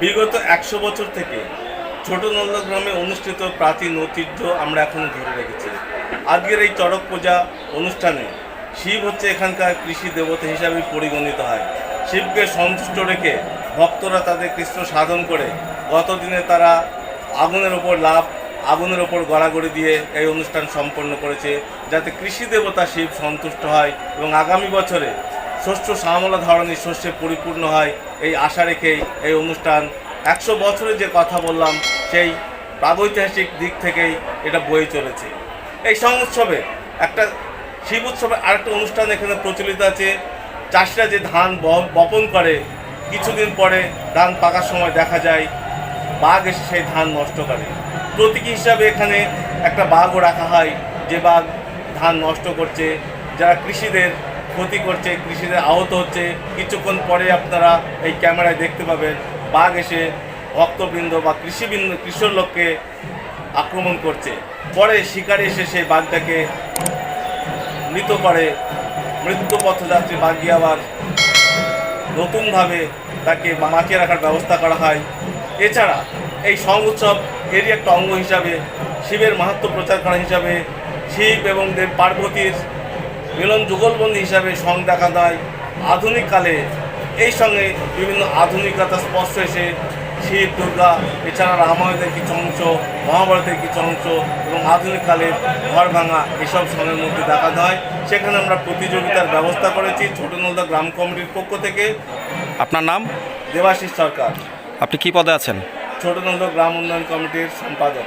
বিগত একশো বছর থেকে ছোট নন্দগ্রামে অনুষ্ঠিত প্রাচীন ঐতিহ্য আমরা এখনও ধরে রেখেছি। আজকের এই চড়ক পূজা অনুষ্ঠানে শিব হচ্ছে এখানকার কৃষি দেবতা হিসাবে পরিগণিত হয়। শিবকে সন্তুষ্ট রেখে ভক্তরা তাদের কৃষ্ণ সাধন করে গতদিনে তারা আগুনের ওপর লাভ আগুনের ওপর গড়াগড়ি দিয়ে এই অনুষ্ঠান সম্পন্ন করেছে যাতে কৃষি দেবতা শিব সন্তুষ্ট হয় এবং আগামী বছরে শস্য শ্যামলা ধরনের শস্যে পরিপূর্ণ হয় এই আশা রেখেই এই অনুষ্ঠান একশো বছরের যে কথা বললাম, সেই প্রাগৈতিহাসিক দিক থেকেই এটা বয়ে চলেছে। এই সংউৎসবে একটা শিব উৎসবে আরেকটা অনুষ্ঠান এখানে প্রচলিত আছে। চাষিরা যে ধান বপন করে, কিছুদিন পরে ধান পাকার সময় দেখা যায়, বাঘ এসে সেই ধান নষ্ট করে। প্রতীকী হিসাবে এখানে একটা বাঘও রাখা হয়, যে বাঘ ধান নষ্ট করছে। যারা কৃষিদের ক্ষতি করছে, কৃষিদের আহত হচ্ছে। কিছুক্ষণ পরে আপনারা এই ক্যামেরায় দেখতে পাবেন বাঘ এসে ভক্তবৃন্দ বা কৃষিবৃন্দ, কৃষক লোককে আক্রমণ করছে। পরে শিকারে এসে সেই বাঘটাকে মৃত করে। মৃত্যু পথযাত্রী বাঘ আবার নতুনভাবে তাকে বাঁচিয়ে রাখার ব্যবস্থা করা হয়। এছাড়া এই সং উৎসব এরই একটা অঙ্গ হিসাবে শিবের মাহাত্ম প্রচার করা হিসাবে শিব এবং দেব পার্বতীর মিলন যুগলবন্দি হিসাবে সং দেখা দেয় আধুনিককালে এই সঙ্গে বিভিন্ন আধুনিকতা স্পর্শ এসে শিব দুর্গা এছাড়া রামায়ণের কিছু অংশ মহাভারতের কিছু অংশ এবং আধুনিককালের ঘর ভাঙা এসব সঙ্গের মধ্যে দেখা দেয় সেখানে আমরা প্রতিযোগিতার ব্যবস্থা করেছি ছোট নলদা গ্রাম কমিটির পক্ষ থেকে। আপনার নাম? দেবাশিস সরকার। আপনি কি পদে আছেন? ছোট নলদা গ্রাম উন্নয়ন কমিটির সম্পাদক।